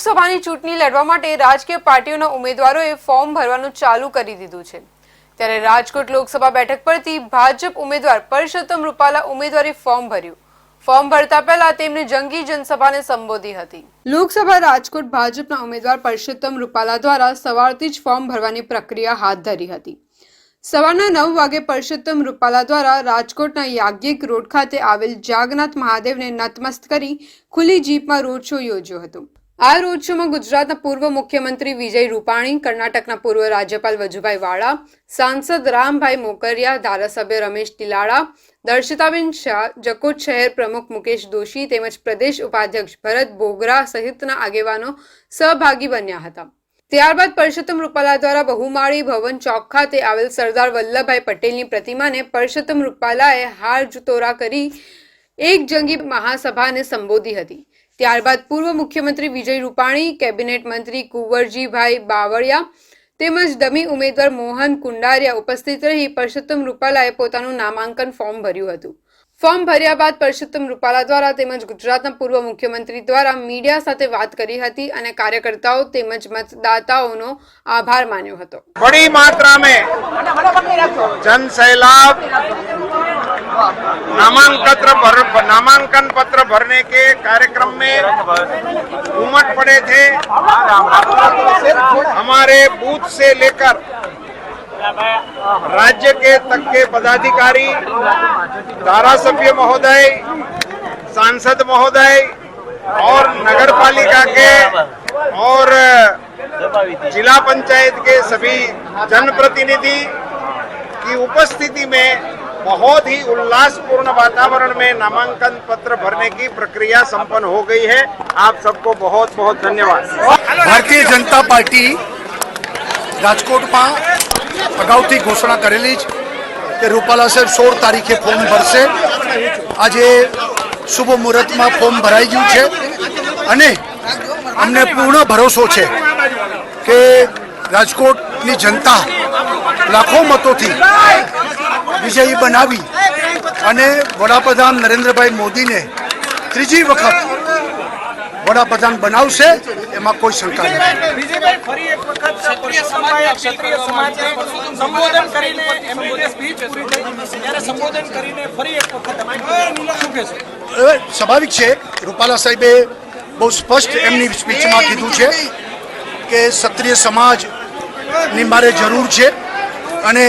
લોકસભાની ચૂંટણી લડવા માટે રાજકીય પાર્ટીઓના ઉમેદવારોએ ફોર્મ ભરવાનું ચાલુ કરી દીધું છે. ત્યારે રાજકોટ લોકસભા બેઠક પરથી ભાજપ ઉમેદવાર પરષોત્તમ રૂપાલા ઉમેદવારી ફોર્મ ભર્યું. ફોર્મ ભરતા પહેલા તેમણે જંગી જનસભાને સંબોધી હતી. લોકસભા રાજકોટ ભાજપના ઉમેદવાર પરષોત્તમ રૂપાલા દ્વારા સવારથી જ ફોર્મ ભરવાની પ્રક્રિયા હાથ ધરી હતી. સવારના નવ વાગે પરષોત્તમ રૂપાલા દ્વારા રાજકોટના યાજ્ઞિક રોડ ખાતે આવેલ જાગનાથ મહાદેવને નતમસ્ત કરી ખુલ્લી જીપમાં રોડ શો યોજ્યો હતો. આ રોડ શોમાં ગુજરાતના પૂર્વ મુખ્યમંત્રી વિજય રૂપાણી, કર્ણાટકના પૂર્વ રાજ્યપાલ વજુભાઈ વાળા, સાંસદ રામભાઈ મોકરિયા, ધારાસભ્ય રમેશ તિલાળા દર્શિતાબેન શાહ જકોટ શહેર પ્રમુખ મુકેશ દોશી તેમજ પ્રદેશ ઉપાધ્યક્ષ ભરત બોગરા સહિતના આગેવાનો સહભાગી બન્યા હતા. ત્યારબાદ પરષોત્તમ રૂપાલા દ્વારા બહુમાળી ભવન ચોક ખાતે આવેલ સરદાર વલ્લભભાઈ પટેલની પ્રતિમાને પરષોત્તમ રૂપાલાએ હાર જુતોરા કરી એક જંગી મહાસભાને સંબોધી હતી. ત્યારબાદ પૂર્વ મુખ્યમંત્રી વિજય રૂપાણી કેબિનેટ મંત્રી કુંવરજીભાઈ બાવળિયા તેમજ દમી ઉમેદવાર મોહન કુંડારિયા ઉપસ્થિત રહી પરસોત્તમ રૂપાલાએ પોતાનું નામાંકન ફોર્મ ભર્યું હતું. ફોર્મ ભર્યા બાદ પરસોત્તમ રૂપાલા દ્વારા તેમજ ગુજરાતના પૂર્વ મુખ્યમંત્રી દ્વારા મીડિયા સાથે વાત કરી હતી અને કાર્યકર્તાઓ તેમજ મતદાતાઓનો આભાર માન્યો હતો. બડી માત્રા મેં नामांकन भर नामांकन पत्र भरने के कार्यक्रम में उमट पड़े थे। हमारे बूथ से लेकर राज्य के तक के पदाधिकारी, धारासभ्य महोदय, सांसद महोदय और नगर पालिका के और जिला पंचायत के सभी जनप्रतिनिधि की उपस्थिति में बहुत ही उल्लासपूर्ण वातावरण में नामांकन पत्र भरने की प्रक्रिया संपन्न हो गई है आप सबको बहुत बहुत धन्यवाद ભારતીય જનતા પાર્ટી રાજકોટમાં અગાઉથી ઘોષણા કરેલી જ કે રૂપાલા સાહેબ સોળ તારીખે ફોર્મ ભરશે આજે શુભ મુહૂર્તમાં ફોર્મ ભરાઈ ગયું છે અને અમને પૂર્ણ ભરોસો છે કે રાજકોટની જનતા લાખો મતોથી વિજયી બનાવી અને વડાપ્રધાન નરેન્દ્રભાઈ મોદીને ત્રીજી વખત વડાપ્રધાન બનાવશે એમાં કોઈ શંકા નથી. વિજયભાઈ ફરી એક વખત ક્ષત્રિય સમાજે ક્ષત્રિય સમાજને સંબોધન કરીને એમની જે સ્પીચ પૂરી થઈ ત્યારે સંબોધન કરીને ફરી એક વખત શું કહેશો? હવે સ્વાભાવિક છે રૂપાલા સાહેબે બહુ સ્પષ્ટ એમની સ્પીચમાં કીધું છે કે ક્ષત્રિય સમાજની મારે જરૂર છે અને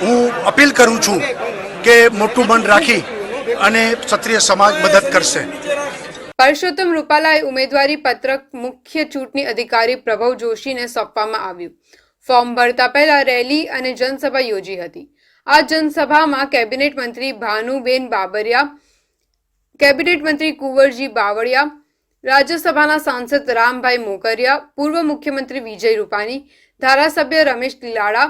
હું અપીલ કરું છું કે મોટું મન રાખી અને ક્ષત્રિય સમાજ મદદ કરશે. પરસોત્તમ રૂપાલાએ ઉમેદવારી પત્રક મુખ્ય ચૂંટણી અધિકારી પ્રભવ જોશીને સોંપવામાં આવ્યું. ફોર્મ ભરતા પહેલા રેલી અને જનસભા યોજી હતી. આ જનસભામાં કેબિનેટ મંત્રી ભાનુબેન બાબરિયા, કેબિનેટ મંત્રી કુંવરજી બાવળિયા, રાજ્યસભાના સાંસદ રામભાઈ મોકરિયા, પૂર્વ મુખ્યમંત્રી વિજય રૂપાણી, ધારાસભ્ય રમેશ તિલાડા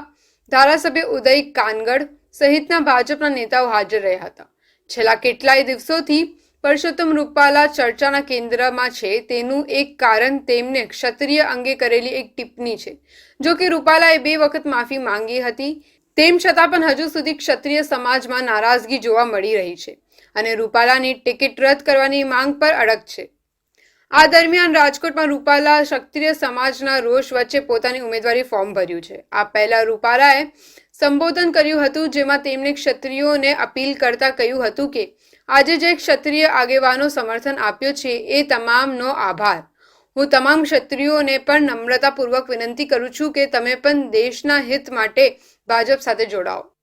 ધારાસભ્ય ઉદય કાનગડ સહિતના ભાજપના નેતાઓ હાજર રહ્યા હતા. છેલ્લા કેટલાય દિવસોથી પરસોત્તમ રૂપાલા ચર્ચાના કેન્દ્રમાં છે. તેનું એક કારણ તેમને ક્ષત્રિય અંગે કરેલી એક ટિપ્પણી છે. જો કે રૂપાલાએ બે વખત માફી માંગી હતી. તેમ છતાં પણ હજુ સુધી ક્ષત્રિય સમાજમાં નારાજગી જોવા મળી રહી છે અને રૂપાલાની ટિકિટ રદ કરવાની માંગ પર અડગ છે. આ દરમિયાન રાજકોટમાં રૂપાલા ક્ષત્રિય સમાજના રોષ વચ્ચે પોતાની ઉમેદવારી ફોર્મ ભર્યું છે. આ પહેલા રૂપાલાએ સંબોધન કર્યું હતું, જેમાં તેમણે ક્ષત્રિયોને અપીલ કરતા કહ્યું હતું કે, આજે જે ક્ષત્રિય આગેવાનો સમર્થન આપ્યો છે, એ તમામનો આભાર. હું તમામ ક્ષત્રિયોને પણ નમ્રતાપૂર્વક વિનંતી કરું છું કે તમે પણ દેશના હિત માટે ભાજપ સાથે જોડાઓ.